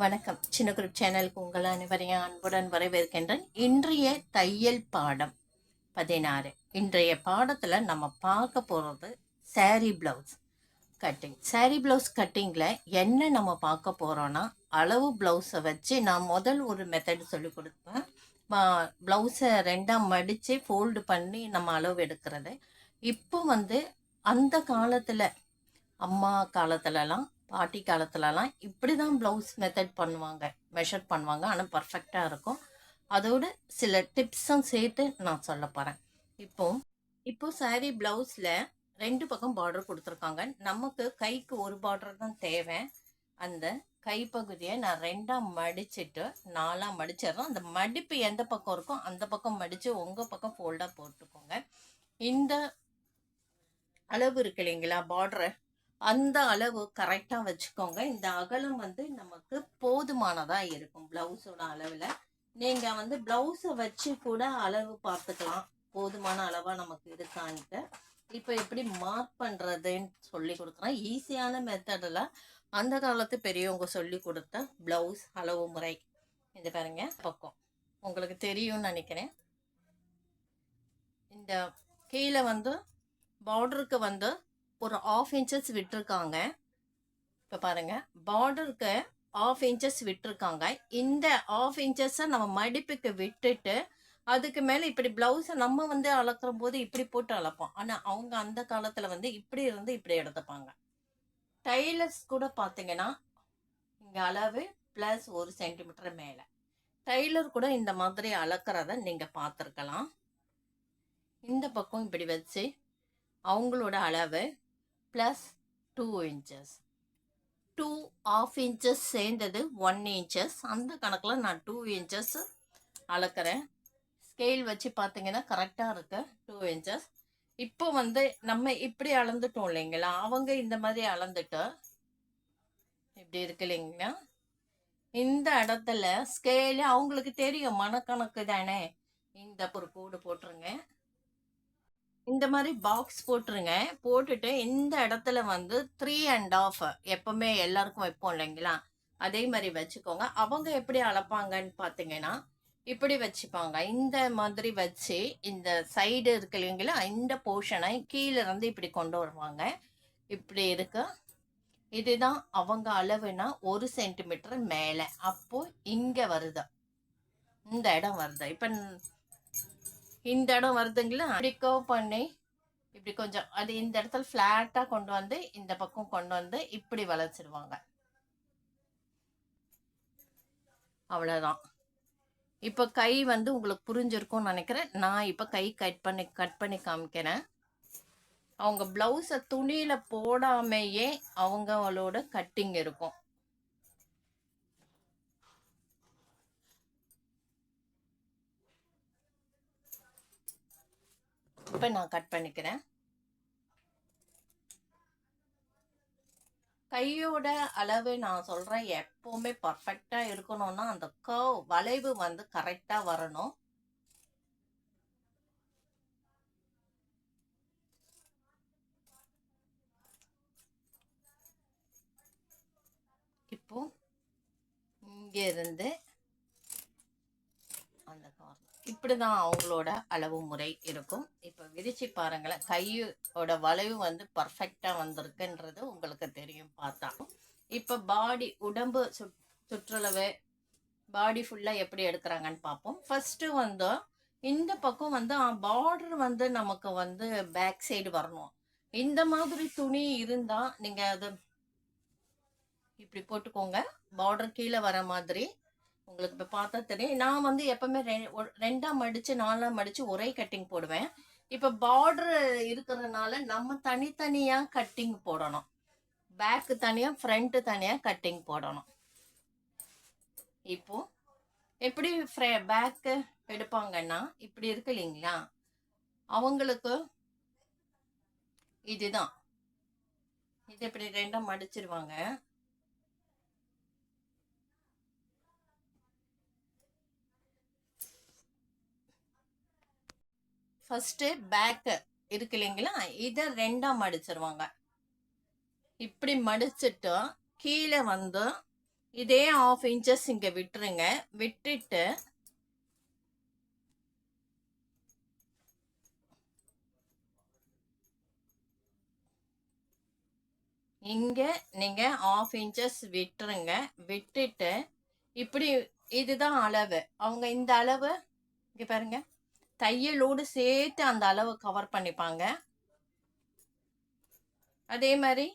வணக்கம். சின்ன குரூப் சேனலுக்கு உங்கள் அனைவரையும் அன்புடன் வரவேற்கின்றேன். இன்றைய தையல் பாடம் பதினாறு. இன்றைய பாடத்தில் நம்ம பார்க்க போகிறது saree blouse cutting saree blouse கட்டிங்கில் என்ன நம்ம பார்க்க போகிறோன்னா அளவு ப்ளவுஸை வச்சு நான் முதல் ஒரு மெத்தட் சொல்லி கொடுப்பேன். ப்ளவுஸை ரெண்டாக மடித்து ஃபோல்டு பண்ணி நம்ம அளவு எடுக்கிறது. இப்போ வந்து அந்த காலத்தில் அம்மா காலத்துலலாம் பாட்டி காலத்துலலாம் இப்படி தான் ப்ளவுஸ் மெத்தட் பண்ணுவாங்க மெஷர் பண்ணுவாங்க. ஆனால் பர்ஃபெக்டாக இருக்கும். அதோடு சில டிப்ஸும் சேர்த்து நான் சொல்ல போகிறேன் இப்போ இப்போ சாரீ ப்ளவுஸில் ரெண்டு பக்கம் பார்டர் கொடுத்துருக்காங்க. நமக்கு கைக்கு ஒரு பார்டர் தான் தேவை. அந்த கைப்பகுதியை நான் ரெண்டாக மடிச்சுட்டு நாலாக மடிச்சிடுறேன். அந்த மடிப்பு எந்த பக்கம் இருக்கோ அந்த பக்கம் மடித்து உங்கள் பக்கம் ஃபோல்டாக போட்டுக்கோங்க. இந்த அளவு இருக்கு இல்லைங்களா பார்டரை அந்த அளவு கரெக்டாக வச்சுக்கோங்க. இந்த அகலம் வந்து நமக்கு போதுமானதாக இருக்கும் ப்ளவுஸோட அளவில். நீங்கள் வந்து ப்ளவுஸை வச்சு கூட அளவு பார்த்துக்கலாம். போதுமான அளவாக நமக்கு இருக்கான்ட்டு. இப்போ எப்படி மார்க் பண்ணுறதுன்னு சொல்லி கொடுக்குறேன். ஈஸியான மெத்தடில் அந்த காலத்து பெரியவங்க சொல்லி கொடுத்த ப்ளவுஸ் அளவு முறை. இந்த பாருங்க பக்கம். உங்களுக்கு தெரியும்னு நினைக்கிறேன். இந்த கீழே வந்து பார்டருக்கு வந்து ஒரு ஆஃப் இன்ச்சஸ் விட்டுருக்காங்க. இப்போ பாருங்க பார்டருக்கு ஆஃப் இன்ச்சஸ் விட்டுருக்காங்க. இந்த ஆஃப் இன்ச்சஸை நம்ம மடிப்புக்கு விட்டுட்டு அதுக்கு மேலே இப்படி ப்ளவுஸை நம்ம வந்து அளக்குற போது இப்படி போட்டு அளப்போம். ஆனால் அவங்க அந்த காலத்தில் வந்து இப்படி இருந்து இப்படி எடுத்துப்பாங்க. டைலர்ஸ் கூட பார்த்தீங்கன்னா இங்கே அளவு ப்ளஸ் ஒரு சென்டிமீட்டர் மேலே. டைலர் கூட இந்த மாதிரி அளக்கிறத நீங்கள் பார்த்துருக்கலாம் இந்த பக்கம் இப்படி வச்சு அவங்களோட அளவு plus two inches two half inches சேர்ந்தது ஒன் இன்ச்சஸ் அந்த கணக்கில் நான் டூ இன்ச்சஸ் அளக்கிறேன். ஸ்கேல் வச்சு பார்த்தீங்கன்னா கரெக்டாக இருக்கு. டூ இன்ச்சஸ் இப்போ வந்து நம்ம இப்படி அளந்துட்டோம் இல்லைங்களா? அவங்க இந்த மாதிரி அளந்துட்டு இப்படி இருக்கு இல்லைங்களா? இந்த இடத்துல ஸ்கேலு அவங்களுக்கு தெரியும். மனக்கணக்கு தானே? இந்த ஒரு கூடு போட்டுருங்க. இந்த மாதிரி பாக்ஸ் போட்டுருங்க. போட்டுட்டு இந்த இடத்துல வந்து த்ரீ அண்ட் ஆஃப் எப்பவுமே எல்லாருக்கும் வைப்போம் இல்லைங்களா? அதே மாதிரி வச்சுக்கோங்க. அவங்க எப்படி அளப்பாங்கன்னு பார்த்தீங்கன்னா இப்படி வச்சுப்பாங்க. இந்த மாதிரி வச்சு இந்த சைடு இருக்கு இல்லைங்களா? இந்த போர்ஷனை கீழே இருந்து இப்படி கொண்டு வருவாங்க. இப்படி இருக்கு. இதுதான் அவங்க அளவுனா ஒரு சென்டிமீட்டர் மேலே. அப்போ இங்கே வருது. இந்த இடம் வருது. இப்போ இந்த இடம் வருதுங்களா? இப்படி கவ் பண்ணி இப்படி கொஞ்சம் அது இந்த இடத்துல ஃப்ளாட்டாக கொண்டு வந்து இந்த பக்கம் கொண்டு வந்து இப்படி வளைச்சிடுவாங்க அவ்வளோதான் இப்போ கை வந்து உங்களுக்கு புரிஞ்சிருக்கும்னு நினைக்கிறேன். நான் இப்போ கை கட் பண்ணி கட் பண்ணி காமிக்கிறேன். அவங்க ப்ளவுஸை துணியில் போடாமையே அவங்களோட கட்டிங் இருக்கும். இப்போ நான் கட் பண்ணிக்கிறேன். கையோட அளவு நான் சொல்கிறேன் எப்போவுமே பர்ஃபெக்டாக இருக்கணும்னா அந்த க வளைவு வந்து கரெக்டாக வரணும். இப்போ இங்கே இருந்து இப்படி தான் அவங்களோட அளவு முறை இருக்கும். இப்போ விரிச்சு பாருங்களேன். கையோட வளைவு வந்து பர்ஃபெக்டாக வந்திருக்குன்றது உங்களுக்கு தெரியும் பார்த்தா. இப்போ பாடி உடம்பு சு சுற்றளவு பாடி ஃபுல்லாக எப்படி எடுக்கிறாங்கன்னு பார்ப்போம். ஃபஸ்ட்டு வந்து இந்த பக்கம் வந்து பார்டர் வந்து நமக்கு வந்து பேக் சைடு வரணும். இந்த மாதிரி துணி இருந்தால் நீங்கள் அது இப்படி போட்டுக்கோங்க. பார்டர் கீழே வர மாதிரி உங்களுக்கு இப்போ பார்த்தா தெரியும். நான் வந்து எப்பவுமே ரெ ஒரு- ரெண்டா மடிச்சு நாலாம் மடிச்சு ஒரே கட்டிங் போடுவேன். இப்போ பார்டர் இருக்கிறதுனால நம்ம தனித்தனியாக கட்டிங் போடணும். பேக்கு தனியாக ஃப்ரண்ட்டு தனியாக கட்டிங் போடணும். இப்போ எப்படி பேக்கு எடுப்பாங்கன்னா இப்படி இருக்கு இல்லைங்களா? அவங்களுக்கு இதுதான். இது இப்படி ரெண்டாக மடிச்சிருவாங்க. ஃபஸ்ட்டு பேக்கு இருக்கு இல்லைங்களா? இதை ரெண்டாக மடிச்சிருவாங்க. இப்படி மடிச்சிட்டு கீழே வந்து இதே ஆஃப் இன்ச்சஸ் இங்கே விட்டுருங்க. விட்டுட்டு இங்கே நீங்கள் ஆஃப் இன்ச்சஸ் விட்டுருங்க. விட்டுட்டு இப்படி இதுதான் அளவு. அவங்க இந்த அளவு இங்கே பாருங்கள் தையலோடு சேர்த்து அந்த அளவு கவர் பண்ணிப்பாங்க. அதே மாதிரி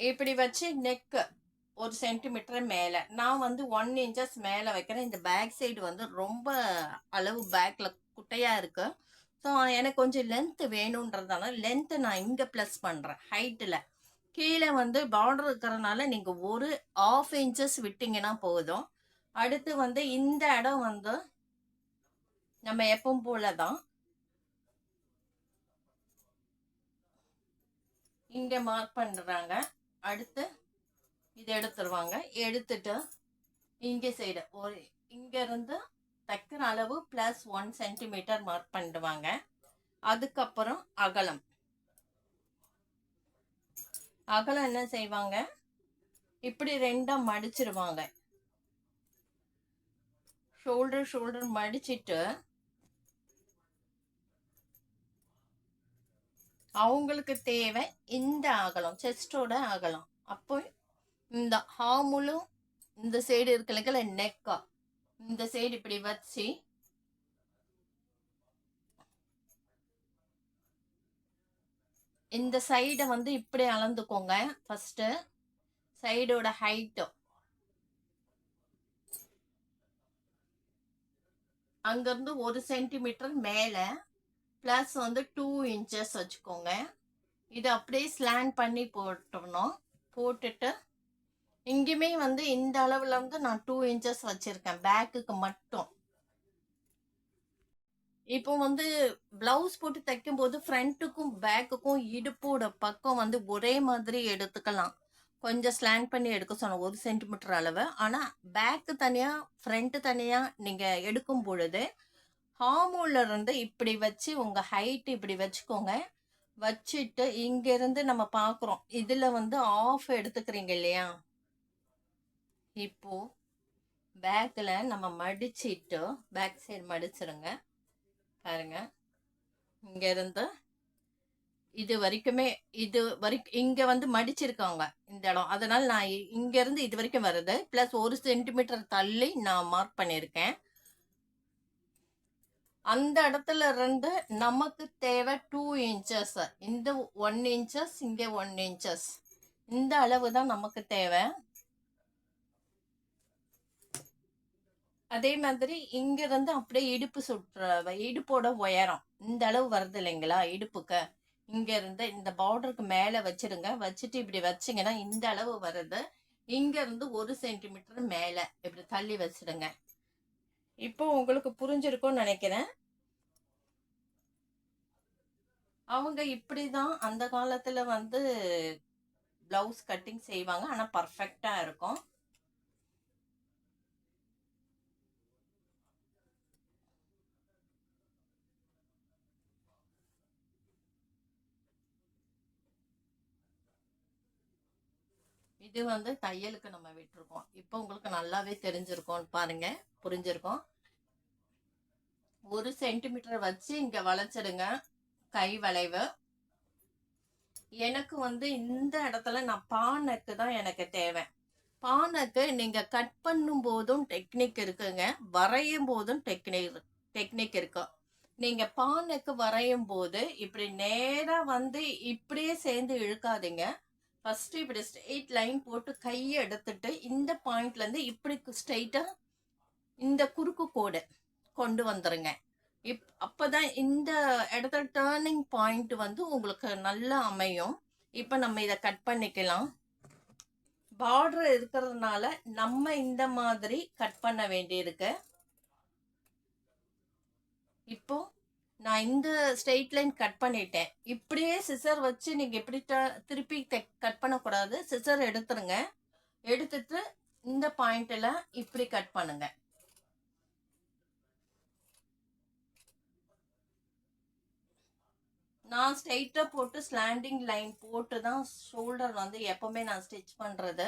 இப்படி வச்சு நெக்கு ஒரு சென்டிமீட்டர் மேலே. நான் வந்து ஒன் இன்ச்சஸ் மேலே வைக்கிறேன். இந்த பேக் சைடு வந்து ரொம்ப அளவு பேக்கில் குட்டையாக இருக்குது ஸோ எனக்கு கொஞ்சம் லென்த்து வேணுன்றதால லென்த்து நான் இங்கே ப்ளஸ் பண்ணுறேன் ஹைட்டில் கீழே வந்து பார்டர் இருக்கிறனால நீங்கள் ஒரு ஆஃப் இன்ச்சஸ் விட்டிங்கன்னா போதும். அடுத்து வந்து இந்த இடம் வந்து நம்ம எப்பவும் போல தான் இங்கே மார்க் பண்ணுறாங்க அடுத்து இதை எடுத்துருவாங்க. எடுத்துட்டு இங்கே சைடு ஒரு இங்கேருந்து தைக்கிற அளவு ப்ளஸ் ஒன் சென்டிமீட்டர் மார்க் பண்ணிடுவாங்க அதுக்கப்புறம் அகலம். அகலம் என்ன செய்வாங்க? இப்படி ரெண்டா மடிச்சிருவாங்க. ஷோல்டர் ஷோல்டர் மடிச்சிட்டு அவங்களுக்கு தேவை இந்த அகலம் செஸ்டோட அகலம். அப்போ இந்த ஹாமுலும் இந்த சைடு இருக்கல நெக்கா இந்த சைடு இப்படி வச்சு இந்த சைடை வந்து இப்படி அளந்துக்கோங்க. ஃபஸ்ட்டு சைடோட ஹைட்டு அங்கிருந்து ஒரு சென்டிமீட்டர் மேலே ப்ளஸ் வந்து டூ இன்ச்சஸ் வச்சுக்கோங்க. இது அப்படியே ஸ்லாண்ட் பண்ணி போட்டணும் போட்டுட்டு இங்கேயுமே வந்து இந்த அளவில் இருந்து நான் டூ இன்ச்சஸ் வச்சுருக்கேன் பேக்குக்கு மட்டும். இப்போ வந்து பிளவுஸ் போட்டு தைக்கும் போது ஃப்ரண்ட்டுக்கும் பேக்குக்கும் இடுப்போட பக்கம் வந்து ஒரே மாதிரி எடுத்துக்கலாம். கொஞ்சம் ஸ்லாண்ட் பண்ணி எடுக்க சொன்னோம் ஒரு சென்டிமீட்டர் அளவு. ஆனால் பேக்கு தனியாக ஃப்ரண்ட்டு தனியாக நீங்கள் எடுக்கும் பொழுது ஹார்மோன்ல இருந்து இப்படி வச்சு உங்கள் ஹைட் இப்படி வச்சுக்கோங்க. வச்சுட்டு இங்கேருந்து நம்ம பார்க்குறோம் இதில் வந்து ஆஃப் எடுத்துக்கிறீங்க இல்லையா? இப்போ பேக்கில் நம்ம மடிச்சிட்டு பேக் சைடு மடிச்சிருங்க. பாருங்க. இங்கேருந்து இது வரைக்குமே இது வரைக்கும் இங்கே வந்து மடிச்சிருக்காங்க இந்த இடம். அதனால் நான் இ- இது வரைக்கும் வருது. ப்ளஸ் ஒரு சென்டிமீட்டர் தள்ளி நான் மார்க் பண்ணியிருக்கேன். அந்த இடத்துல இருந்து நமக்கு தேவை டூ இன்ச்சஸ் இந்த ஒன் இன்ச்சஸ் இங்க ஒன் இன்ச்சஸ் இந்த அளவு தான் நமக்கு தேவை. அதே மாதிரி இங்க இருந்து அப்படியே இடுப்பு சுற்ற இடுப்போட உயரம். இந்த அளவு வருது இல்லைங்களா இடுப்புக்கு. இங்க இருந்து இந்த பார்டருக்கு மேலே வச்சிருங்க. வச்சுட்டு இப்படி வச்சீங்கன்னா இந்த அளவு வருது. இங்க இருந்து ஒரு சென்டிமீட்டர் மேலே. இப்படி தள்ளி வச்சிடுங்க. இப்போ உங்களுக்கு புரிஞ்சிருக்கும்னு நினைக்கிறேன். அவங்க இப்படிதான் அந்த காலத்துல வந்து பிளவுஸ் கட்டிங் செய்வாங்க. ஆனா பர்ஃபெக்டா இருக்கும். இது வந்து தையலுக்கு நம்ம விட்டுருக்கோம். இப்போ உங்களுக்கு நல்லாவே தெரிஞ்சிருக்கோம் பாருங்க. புரிஞ்சிருக்கோம். ஒரு சென்டிமீட்டர் வச்சு இங்க வளைச்சிடுங்க. கை வளைவு. எனக்கு வந்து இந்த இடத்துல நான் பானைக்கு தான் எனக்கு தேவை. பானைக்கு நீங்க கட் பண்ணும் போதும் டெக்னிக் இருக்குங்க. வரையும் போதும் டெக்னிக் டெக்னிக் இருக்கும் நீங்க பானைக்கு வரையும் போது இப்படி நேரா வந்து இப்படியே சேர்ந்து இழுக்காதீங்க. ஃபர்ஸ்ட் இப்படி ஸ்ட்ரெயிட் லைன் போட்டு கையை எடுத்துட்டு இந்த பாயிண்ட்ல இருந்து இப்படி ஸ்ட்ரெயிட்டா இந்த குறுக்கு கோடு. கொண்டு வந்துருங்க. இப் அப்போதான் இந்த இடத்துல டேர்னிங் பாயிண்ட் வந்து உங்களுக்கு நல்லா அமையும். இப்போ நம்ம இதை கட் பண்ணிக்கலாம். பார்டர் இருக்கிறதுனால நம்ம இந்த மாதிரி கட் பண்ண வேண்டியிருக்கு. இப்போ நான் இந்த ஸ்ட்ரெயிட் லைன் கட் பண்ணிட்டேன். இப்படியே சிசர் வச்சு நீங்கள் எப்படி ட- திருப்பி கட் பண்ணக்கூடாது. சிசர் எடுத்துருங்க. எடுத்துட்டு இந்த பாயிண்ட்ல இப்படி கட் பண்ணுங்கள் நான் ஸ்ட்ரைட்டாக போட்டு ஸ்லாண்டிங் லைன் போட்டு தான் ஷோல்டர் வந்து எப்போவுமே நான் ஸ்டிச் பண்ணுறது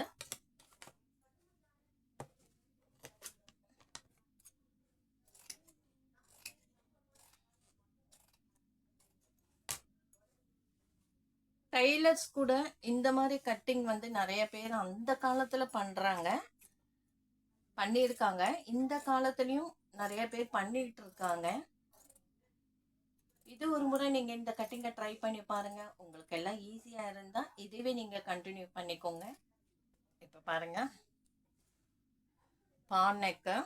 டைலர்ஸ் கூட இந்த மாதிரி கட்டிங் வந்து நிறைய பேர் அந்த காலத்தில் பண்ணுறாங்க பண்ணியிருக்காங்க. இந்த காலத்துலேயும் நிறைய பேர் பண்ணிகிட்டு இருக்காங்க. இது ஒரு முறை நீங்கள் இந்த கட்டிங்கை ட்ரை பண்ணி பாருங்கள் உங்களுக்கு எல்லாம் ஈஸியாக இருந்தால் இதுவே நீங்கள் கண்டினியூ பண்ணிக்கோங்க. இப்போ பாருங்கள் பான் நெக்கு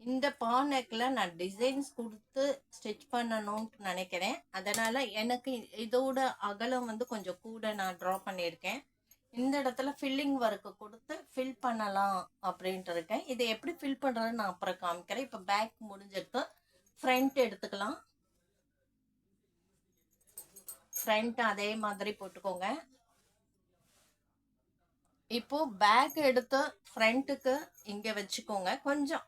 இந்த பான் நான் டிசைன்ஸ் கொடுத்து ஸ்டிச் பண்ணணும்னு நினைக்கிறேன். அதனால் எனக்கு இதோட அகலம் வந்து கொஞ்சம் கூட நான் ட்ரா பண்ணியிருக்கேன். இந்த இடத்துல ஃபில்லிங் ஒர்க்கு கொடுத்து ஃபில் பண்ணலாம் அப்படின்ட்டு இருக்கேன் இதை எப்படி ஃபில் பண்ணுறதுன்னு நான் அப்புறம் காமிக்கிறேன். இப்போ பேக் முடிஞ்சிருக்கு. ஃப்ரண்ட் எடுத்துக்கலாம். ஃப்ரண்ட் அதே மாதிரி போட்டுக்கோங்க. இப்போ பேக் எடுத்து ஃப்ரண்ட்டுக்கு இங்கே வச்சுக்கோங்க. கொஞ்சம்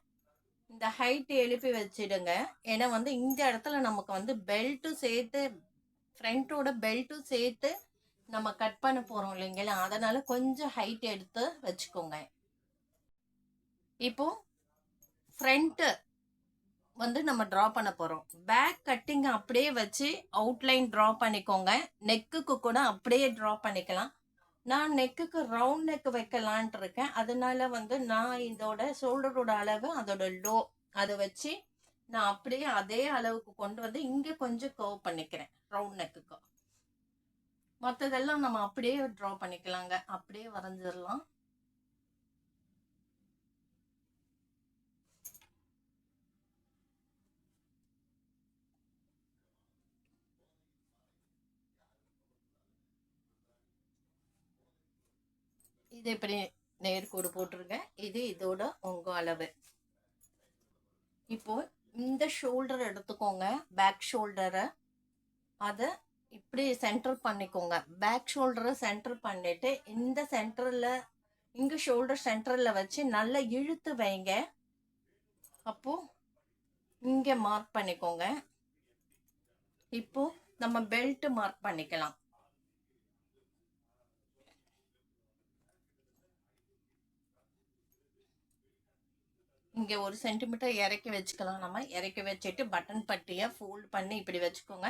இந்த ஹைட் எழுப்பி வச்சிடுங்க. ஏன்னா வந்து இந்த இடத்துல நமக்கு வந்து பெல்ட்டும் சேர்த்து ஃப்ரண்ட்டோட பெல்ட்டும் சேர்த்து நம்ம கட் பண்ண போகிறோம் இல்லைங்களா? அதனால் கொஞ்சம் ஹைட் எடுத்து வச்சுக்கோங்க. இப்போ ஃப்ரண்ட்டு வந்து நம்ம ட்ரா பண்ண போகிறோம் பேக் கட்டிங் அப்படியே வச்சு அவுட்லைன் ட்ரா பண்ணிக்கோங்க. நெக்குக்கு கூட அப்படியே ட்ரா பண்ணிக்கலாம். நான் நெக்குக்கு ரவுண்ட் நெக் வைக்கலான்ட்டு இருக்கேன். அதனால வந்து நான் இதோட ஷோல்டரோட அளவு அதோட லோ அதை வச்சு நான் அப்படியே அதே அளவுக்கு கொண்டு வந்து இங்கே கொஞ்சம் கர்வ் பண்ணிக்கிறேன். ரவுண்ட் நெக்குக்கு மற்றதெல்லாம் நம்ம அப்படியே ட்ரா பண்ணிக்கலாங்க. அப்படியே வரைஞ்சிடலாம் இது இப்படி நேர்கோடு போட்டிருக்கேன் இது இதோட உங்க அளவு. இப்போ இந்த ஷோல்டர் எடுத்துக்கோங்க. பேக் ஷோல்டரை அதை இப்படி சென்டர் பண்ணிக்கோங்க. பேக் ஷோல்டரை சென்டர் பண்ணிட்டு இந்த சென்டரில் இங்கே ஷோல்டர் சென்டரில் வச்சு நல்லா இழுத்து வைங்க. அப்போது இங்கே மார்க் பண்ணிக்கோங்க. இப்போ நம்ம பெல்ட் மார்க் பண்ணிக்கலாம். இங்கே ஒரு சென்டிமீட்டர் இறக்கி வச்சுக்கலாம் நம்ம. இறக்கி வச்சுட்டு பட்டன் பட்டியை ஃபோல்ட் பண்ணி இப்படி வச்சுக்கோங்க.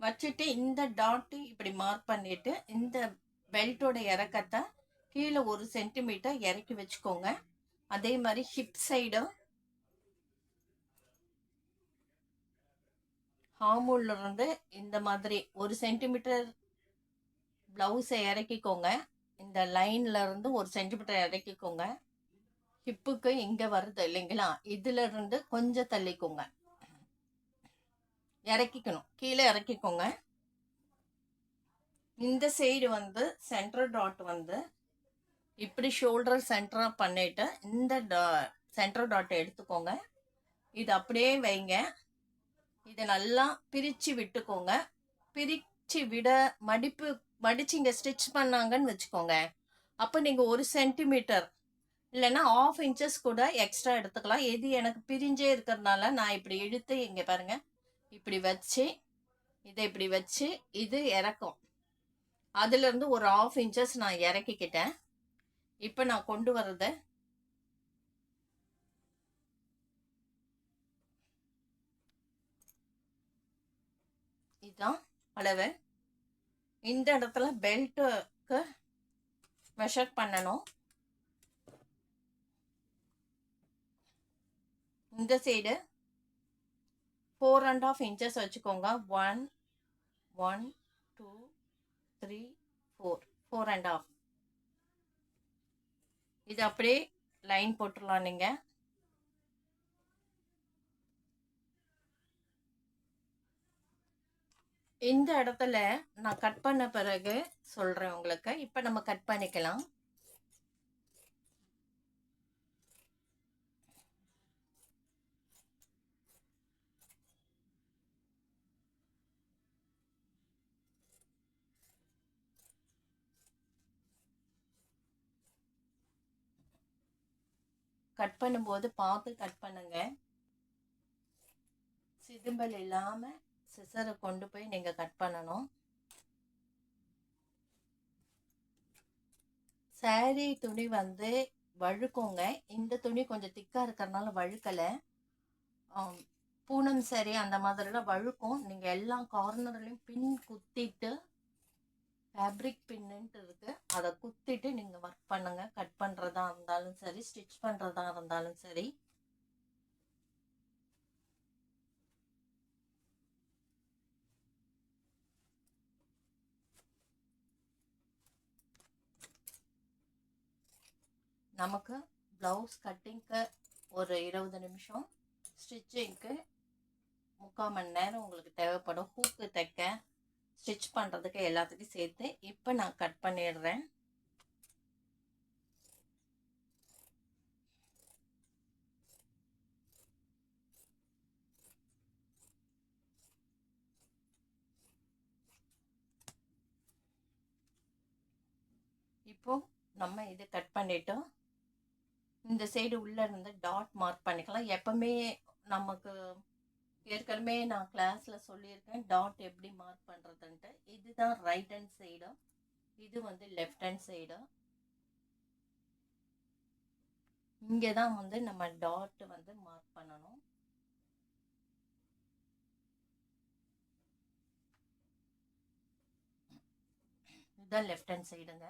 வச்சுட்டு இந்த டாட்டு இப்படி மார்க் பண்ணிட்டு இந்த பெல்ட்டோட இறக்கத்தை கீழே ஒரு சென்டிமீட்டர் இறக்கி வச்சுக்கோங்க. அதே மாதிரி ஹிப் சைடும் ஹாமூல்ல இருந்து இந்த மாதிரி ஒரு சென்டிமீட்டர் பிளவுஸை இறக்கிக்கோங்க. இந்த லைன்ல இருந்து ஒரு சென்டிமீட்டர் இறக்கிக்கோங்க. ஹிப்புக்கு இங்கே வருது இல்லைங்களா? இதுல இருந்து கொஞ்சம் தள்ளிக்கோங்க. இறக்கிக்கணும். கீழே இறக்கிக்கோங்க. இந்த சைடு வந்து சென்டர் டாட் வந்து இப்படி ஷோல்டர் சென்டராக பண்ணிட்டு இந்த சென்டர் டாட்டை எடுத்துக்கோங்க. இது அப்படியே வைங்க. இதை நல்லா பிரித்து விட்டுக்கோங்க. பிரிச்சு விட மடிப்பு மடித்து இங்கே ஸ்டிச் பண்ணாங்கன்னு வச்சுக்கோங்க. அப்போ நீங்கள் ஒரு சென்டிமீட்டர் இல்லைன்னா ஆஃப் இன்ச்சஸ் கூட எக்ஸ்ட்ரா எடுத்துக்கலாம். எது எனக்கு பிரிஞ்சே இருக்கிறதுனால நான் இப்படி இழுத்து இங்கே பாருங்கள் இப்படி வச்சு இதை இப்படி வச்சு இது இறக்கும். அதுலேருந்து ஒரு ஆஃப் இன்ச்சஸ் நான் இறக்கிக்கிட்டேன். இப்போ நான் கொண்டு வர்றது இதுதான் அளவு. இந்த இடத்துல பெல்ட்டுக்கு மெஷர் பண்ணணும். இந்த side four and half inches வச்சுக்கோங்க. One one two three four four and half இது அப்படியே லைன் போட்டுடலாம் நீங்கள் இந்த இடத்துல நான் கட் பண்ண பிறகு சொல்கிறேன் உங்களுக்கு. இப்போ நம்ம கட் பண்ணிக்கலாம். கட் பண்ணும்போது பார்த்து கட் பண்ணுங்க. சிதும்பல் இல்லாமல் சிசரை கொண்டு போய் நீங்கள் கட் பண்ணணும். saree துணி வந்து வழுக்கோங்க. இந்த துணி கொஞ்சம் திக்காக இருக்கிறனால வழுக்கலை. பூனம் சரி அந்த மாதிரிலாம் வழுக்கும். நீங்கள் எல்லா கார்னர்லையும் பின் குத்திட்டு ஃபேப்ரிக் பின்னுன்ட்டு இருக்கு அதை குத்திட்டு நீங்கள் ஒர்க் பண்ணுங்க. கட் பண்ணுறதா இருந்தாலும் சரி ஸ்டிச் பண்ணுறதா இருந்தாலும் சரி. நமக்கு ப்ளவுஸ் கட்டிங்க்கு ஒரு இருபது நிமிஷம் ஸ்டிச்சிங்க்கு முக்கால் மணி நேரம் உங்களுக்கு தேவைப்படும். ஹூக்கு தைக்க ஸ்டிச் பண்ணுறதுக்கு எல்லாத்துக்கும் சேர்த்து இப்போ நான் கட் பண்ணிடுறேன். இப்போ நம்ம இது கட் பண்ணிட்டோம் இந்த சைடு உள்ளே இருந்து டாட் மார்க் பண்ணிக்கலாம். எப்பவுமே நமக்கு ஏற்கனவே நான் கிளாஸில் சொல்லியிருக்கேன் டாட் எப்படி மார்க் பண்ணுறதுன்ட்டு இதுதான் ரைட் ஹேண்ட் சைடு இது வந்து லெஃப்ட் ஹேண்ட் சைடு இங்கே தான் வந்து நம்ம டாட் வந்து மார்க் பண்ணணும். இதுதான் லெஃப்ட் ஹேண்ட் சைடுங்க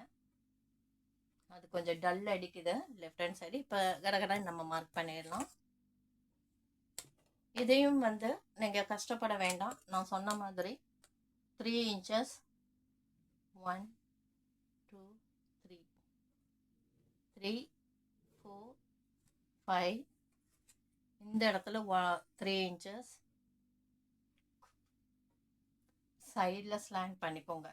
அது கொஞ்சம் டல் அடிக்குது. லெஃப்ட் ஹேண்ட் சைடு இப்போ கடகடன்னு நம்ம மார்க் பண்ணிடலாம். இதையும் வந்து நீங்கள் கஷ்டப்பட வேண்டாம். நான் சொன்ன மாதிரி three inches one two three three four five இந்த இடத்துல த்ரீ இன்ச்சஸ் சைடில் ஸ்லாண்ட் பண்ணிக்கோங்க.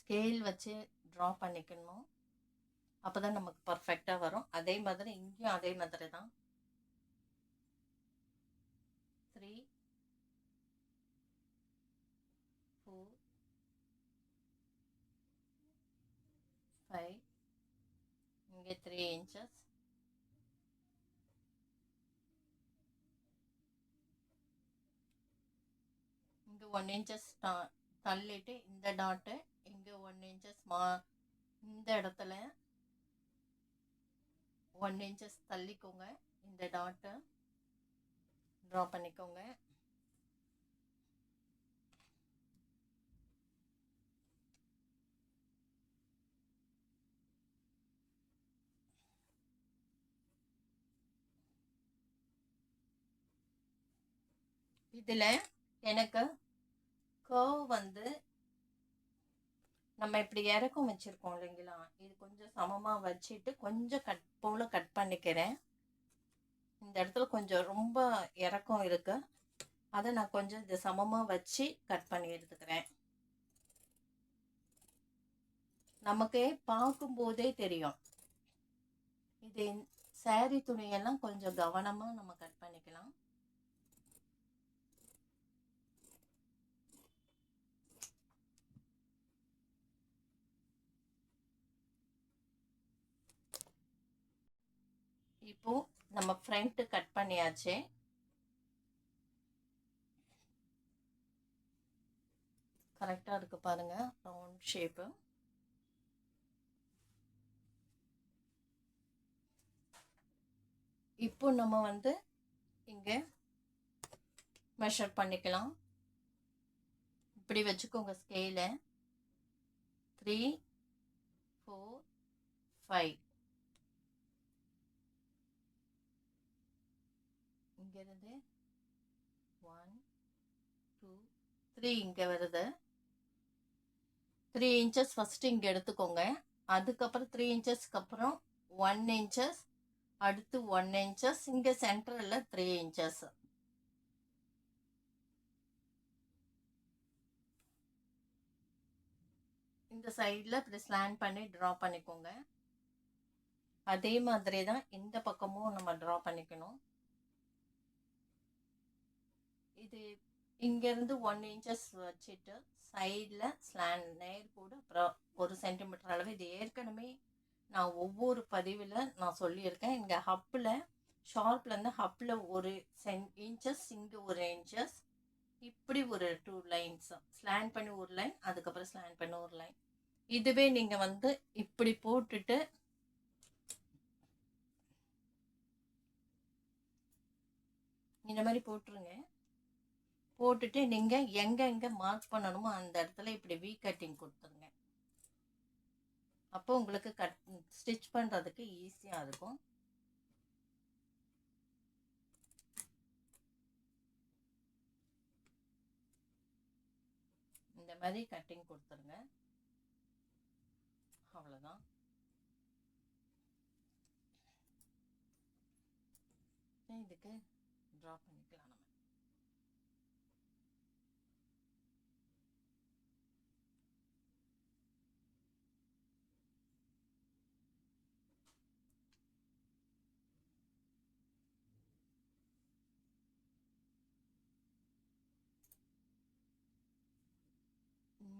ஸ்கேல் வச்சு ட்ரா பண்ணிக்கணும். அப்போ தான் நமக்கு பர்ஃபெக்டாக வரும். அதே மாதிரி இங்கேயும் அதே மாதிரி தான். த்ரீ ஃபோர் ஃபைவ் இங்கே த்ரீ இன்ச்சஸ் இங்கே ஒன் இன்ச்சஸ் தள்ளிட்டு இந்த டாட்டு இங்கே ஒன் இன்ச்சஸ் மா இந்த இடத்துல ஒன் இன்ச்சஸ் தள்ளிக்கோங்க. இந்த டாட்டை ட்ரா பண்ணிக்கோங்க. இதில் எனக்கு கர்வ் வந்து நம்ம இப்படி இறக்கம் வச்சுருக்கோம் இல்லைங்களா? இது கொஞ்சம் சமமாக வச்சுட்டு கொஞ்சம் கட் போல் கட் பண்ணிக்கிறேன். இந்த இடத்துல கொஞ்சம் ரொம்ப இறக்கம் இருக்கு. அதை நான் கொஞ்சம் இது சமமாக வச்சு கட் பண்ணி எடுத்துக்கிறேன். நமக்கு பார்க்கும்போதே தெரியும். இது சாரி துணியெல்லாம் கொஞ்சம் கவனமாக நம்ம கட் பண்ணிக்கலாம். இப்போ நம்ம ஃப்ரண்ட் கட் பண்ணியாச்சு. கரெக்டாக இருக்கு பாருங்க ரவுண்ட் ஷேப்பு இப்போ நம்ம வந்து இங்கே மெஷர் பண்ணிக்கலாம். இப்படி வச்சுக்கோங்க ஸ்கேலை த்ரீ ஃபோர் ஃபைவ் இங்கேருந்து ஒன் டூ த்ரீ இங்கே வருது. த்ரீ இன்ச்சஸ் ஃபஸ்ட்டு இங்கே எடுத்துக்கோங்க. அதுக்கப்புறம் த்ரீ இன்ச்சஸ்க்கு அப்புறம் ஒன் இன்ச்சஸ் அடுத்து ஒன் இன்ச்சஸ் இங்கே சென்டரில் த்ரீ இன்ச்சஸ் இந்த சைடில் இப்படி ஸ்லான் பண்ணி ட்ரா பண்ணிக்கோங்க. அதே மாதிரி தான் இந்த பக்கமும் நம்ம ட்ரா பண்ணிக்கணும். இது இங்கேருந்து ஒன் இன்ச்சஸ் வச்சுட்டு சைடில் ஸ்லாண்ட் நேர் கூட அப்புறம் ஒரு சென்டிமீட்டர் அளவு. இது ஏற்கனவே நான் ஒவ்வொரு பதிவில் நான் சொல்லியிருக்கேன். இங்கே ஹப்பில் ஷார்ப்லேருந்து ஹப்பில் ஒரு சென் இன்ச்சஸ் இங்கே ஒரு இன்ச்சஸ் இப்படி ஒரு டூ லைன்ஸ் ஸ்லாண்ட் பண்ணி ஒரு லைன் அதுக்கப்புறம் ஸ்லாண்ட் பண்ணி ஒரு லைன் இதுவே நீங்கள் வந்து இப்படி போட்டுட்டு இந்த மாதிரி போட்டுருங்க. போட்டுட்டு நீங்கள் எங்கெங்கே மார்க் பண்ணணுமோ அந்த இடத்துல இப்படி வீ கட்டிங் கொடுத்துருங்க. அப்போ உங்களுக்கு கட் ஸ்டிச் பண்ணுறதுக்கு ஈஸியாக இருக்கும். இந்த மாதிரி கட்டிங் கொடுத்துருங்க. அவ்வளோதான் இதுக்கு ட்ரா பண்ணி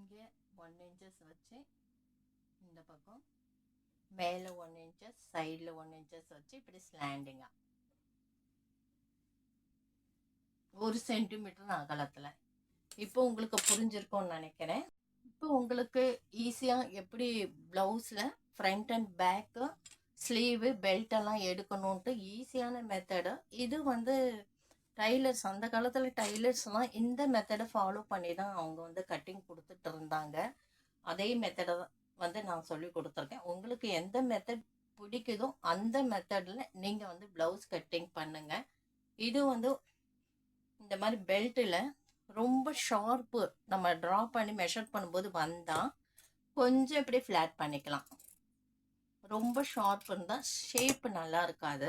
இங்கே ஒன் இன்ச்சஸ் வச்சு இந்த பக்கம். மேலே ஒன் இன்ச்சஸ் சைடில் ஒன் இன்ச்சஸ் வச்சு இப்படி ஸ்லாண்டிங்காக ஒரு சென்டிமீட்டர் அகலத்தில். இப்போ உங்களுக்கு புரிஞ்சிருக்கும்னு நினைக்கிறேன். இப்போ உங்களுக்கு ஈஸியாக எப்படி ப்ளவுஸில் front and back sleeve belt எல்லாம் எடுக்கணுன்ட்டு ஈஸியான மெத்தடு இது வந்து டைலர்ஸ் அந்த காலத்தில் டைலர்ஸ்லாம் இந்த மெத்தடை ஃபாலோ பண்ணி தான் அவங்க வந்து கட்டிங் கொடுத்துட்டு இருந்தாங்க. அதே மெத்தடை வந்து நான் சொல்லி கொடுத்துருக்கேன். உங்களுக்கு எந்த மெத்தட் பிடிக்குதோ அந்த மெத்தடில் நீங்கள் வந்து ப்ளவுஸ் கட்டிங் பண்ணுங்கள் இது வந்து இந்த மாதிரி பெல்ட்டில் ரொம்ப ஷார்ப்பு நம்ம ட்ரா பண்ணி மெஷர் பண்ணும்போது வந்தால் கொஞ்சம் இப்படி ஃப்ளாட் பண்ணிக்கலாம். ரொம்ப ஷார்ப் இருந்தால் ஷேப் நல்லா இருக்காது.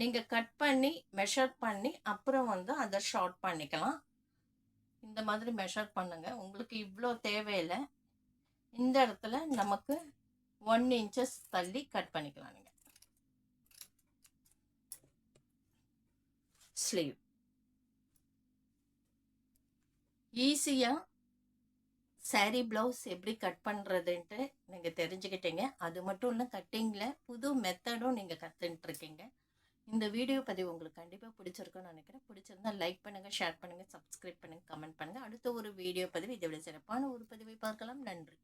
நீங்கள் கட் பண்ணி மெஷர் பண்ணி அப்புறம் வந்து அதை ஷார்ட் பண்ணிக்கலாம். இந்த மாதிரி மெஷர் பண்ணுங்கள் உங்களுக்கு இவ்வளோ தேவையில்லை. இந்த இடத்துல நமக்கு ஒன் இன்ச்சஸ் தள்ளி கட் பண்ணிக்கலாம் நீங்கள் ஸ்லீவ் ஈஸியாக சாரீ ப்ளவுஸ் எப்படி கட் பண்ணுறதுன்ட்டு நீங்கள் தெரிஞ்சுக்கிட்டீங்க. அது மட்டும் இல்லை கட்டிங்கில் புது மெத்தடும் நீங்கள் கற்றுன்ட்ருக்கீங்க இந்த வீடியோ பதிவு உங்களுக்கு கண்டிப்பாக பிடிச்சிருக்குன்னு நினைக்கிறேன். பிடிச்சிருந்தா லைக் பண்ணுங்கள் ஷேர் பண்ணுங்கள் சப்ஸ்கிரைப் பண்ணுங்கள் கமெண்ட் பண்ணுங்கள் அடுத்த ஒரு வீடியோ பதிவு இதை விட சிறப்பான ஒரு பதிவை பார்க்கலாம். நன்றி.